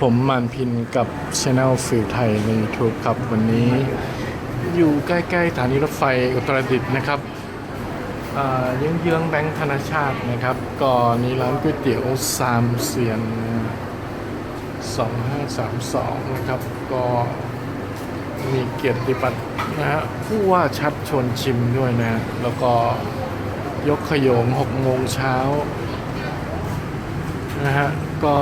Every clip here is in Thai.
ผมมานพินกับช anel ฟิลไทยใน YouTube ครับ วันนี้อยู่ใกล้ๆสถานีรถไฟอุตรดิตถ์นะครับอ่าเยื้องๆแบงค์ธนาชาตินะครับก็นี่ร้านก๋วยเตี๋ยวสามเสียน 2532 นะครับ ก็มีเกียรติบัตรนะฮะผู้ว่าชัดชวนชิมด้วยนะ แล้วก็ยกขยง6โมงเช้านะฮะก็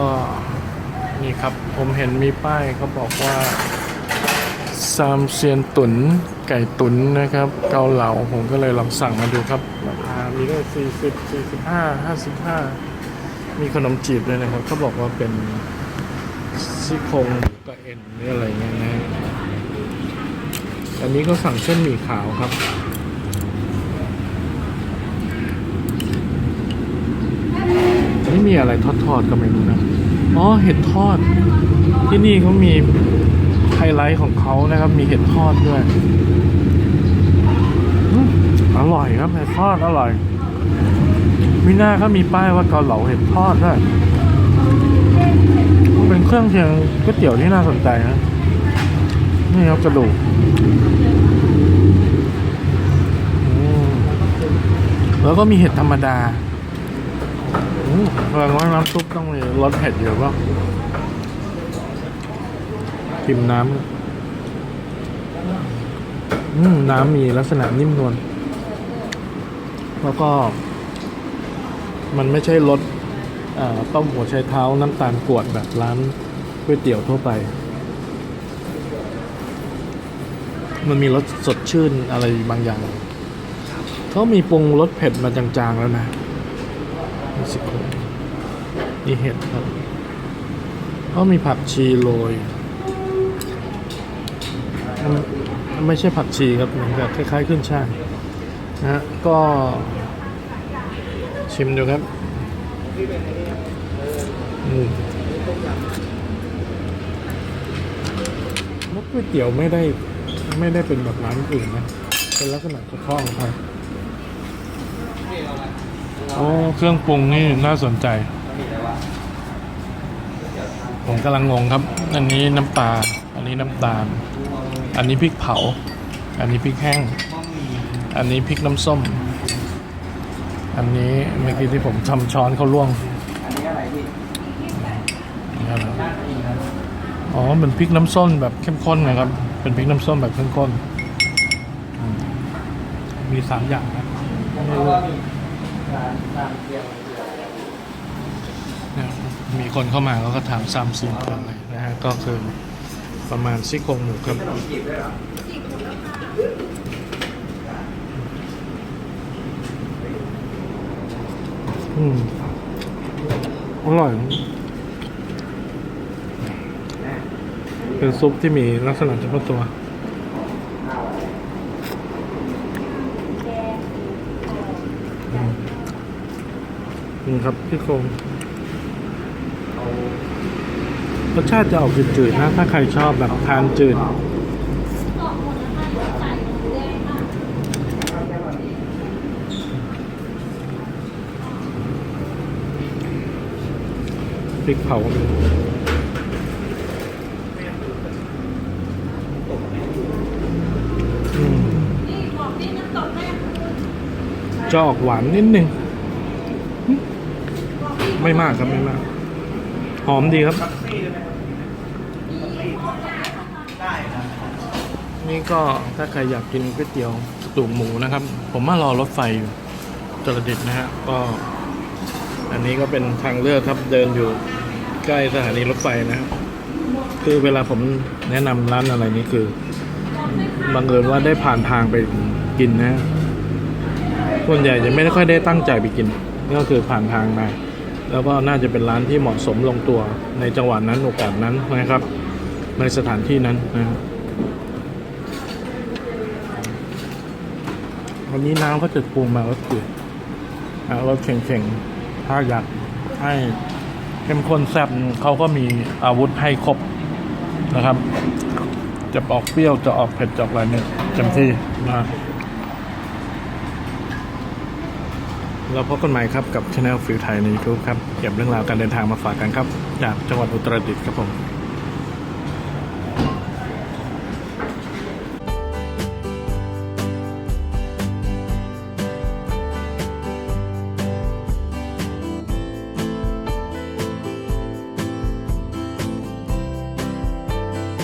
นี่ครับ ผมเห็นมีป้ายเขาบอกว่าซามเซียนตุนไก่ตุนนะครับ เกาเหลาผมก็เลยลองสั่งมาดูครับราคามีได้40 45 55มีขนมจีบด้วยนะครับเขาบอกว่าเป็นซี่โครงกับเอ็นหรืออะไรเงี้ยนะอันนี้ก็สั่งเส้นหมี่ขาวครับอันนี้มีอะไรทอดๆก็ไม่รู้นะ อ๋อเห็ดทอด ที่นี่เขามีไฮไลท์ของเขานะครับ มีเห็ดทอดด้วยอร่อยครับเห็ดทอดอร่อยมีหน้าเขามีป้ายว่าเกาเหลาเห็ดทอดด้วยเป็นเครื่องเคียงก๋วยเตี๋ยวที่น่าสนใจนะนี่ครับกระดูกแล้วก็มีเห็ดธรรมดา แสดงว่าน้ำซุปต้องมีรสเผ็ดเยอะป่ะพิมน้ำอืมน้ำมีลักษณะนิ่มนวลแล้วก็ มันไม่ใช่รสต้มหัวไชเท้าน้ำตาลกรวดแบบร้านก๋วยเตี๋ยวทั่วไป มันมีรสสดชื่นอะไรบางอย่าง เขามีปรุงรสเผ็ดมาจางๆแล้วนะ สิโครงมีเห็ดครับก็มีผักชีโรยมันไม่ใช่ผักชีครับเหมือนกับคล้ายๆขึ้นช่ายนะฮะก็ชิมดูครับอืมก๋วยเตี๋ยวไม่ได้ไม่ได้เป็นแบบร้านอื่นนะ เป็นลักษณะเฉพาะของไทย โอ้เครื่องปรุงนี่น่าสนใจ ผมกำลังงงครับ อันนี้น้ำปลาอันนี้น้ำตาล อันนี้พริกเผา อันนี้พริกแห้ง อันนี้พริกน้ำส้ม อันนี้เมื่อกี้ที่ผมทำช้อนเขาล่วงอันนี้อะไรดิอ๋อเป็นพริกน้ำส้มแบบเข้มข้นนะครับ เป็นพริกน้ำส้มแบบเข้มข้น มีสามอย่างนะเพราะว่า มีร้านร้านเดียวเนี่ยมีคนเข้ามาเขาก็ถามซ้ำซิมกันเลยนะฮะก็คือประมาณซี่โครงหมูครับขนมจีบด้วยเหรออืมอร่อย เป็นซุปที่มีลักษณะเฉพาะตัวอืม นี่ครับพี่โครงรสชาติจะออกจืดๆนะ ถ้าใครชอบแบบทานจืดพริกเผาจะออกหวานนิดนึง ไม่มากครับไม่มาก หอมดีครับ นี่ก็ถ้าใครอยากกินก๋วยเตี๋ยวกระดูหมูนะครับ ผมมารอรถไฟอยู่จรดิตนะฮะก็ อันนี้ก็เป็นทางเลือกครับเดินอยู่ใกล้สถานีรถไฟนะครับคือเวลาผมแนะนำร้านอะไรนี่คือบังเอิญว่าได้ผ่านทางไปกินนะส่วนใหญ่จะไม่ได้ค่อยได้ตั้งใจไปกิน ก็คือผ่านทางมา แล้วก็น่าจะเป็นร้านที่เหมาะสมลงตัวในจังหวะนั้นโอกาสนั้นนะครับ ในสถานที่นั้นนะครับวันนี้น้ำก็จะปรุงมาก็คืออ่ารสเข่งๆ ถ้าอยากให้เข้มข้นแซ่บเขาก็มีอาวุธให้ครบนะครับ จะออกเปรี้ยวจะออกเผ็ดจะออกอะไรเนี่ยเต็มที่นะ เราพบกันใหม่ครับกับช anel ฟิลไทยใน YouTube ครับ เก็บเรื่องราวการเดินทางมาฝากกันครับ จากจังหวัดอุตรดิตถ์ครับผม